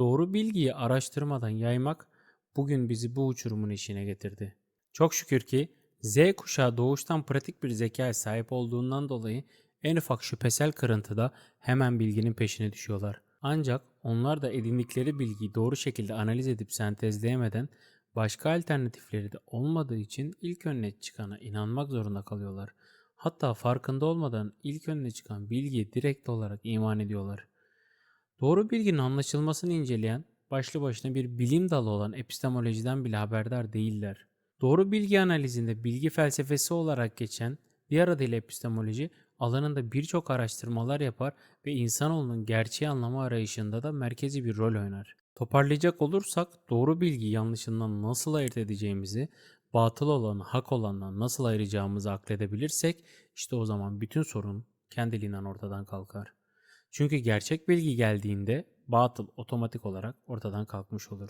Doğru bilgiyi araştırmadan yaymak bugün bizi bu uçurumun işine getirdi. Çok şükür ki Z kuşağı doğuştan pratik bir zekaya sahip olduğundan dolayı en ufak şüphesel kırıntıda hemen bilginin peşine düşüyorlar. Ancak onlar da edindikleri bilgiyi doğru şekilde analiz edip sentezleyemeden başka alternatifleri de olmadığı için ilk önüne çıkana inanmak zorunda kalıyorlar. Hatta farkında olmadan ilk önüne çıkan bilgiye direkt olarak iman ediyorlar. Doğru bilginin anlaşılmasını inceleyen başlı başına bir bilim dalı olan epistemolojiden bile haberdar değiller. Doğru bilgi analizinde bilgi felsefesi olarak geçen diğer adıyla epistemoloji alanında birçok araştırmalar yapar ve insanoğlunun gerçeği anlama arayışında da merkezi bir rol oynar. Toparlayacak olursak doğru bilgi yanlışından nasıl ayırt edeceğimizi, batıl olanı hak olandan nasıl ayıracağımızı akledebilirsek işte o zaman bütün sorun kendiliğinden ortadan kalkar. Çünkü gerçek bilgi geldiğinde batıl otomatik olarak ortadan kalkmış olur.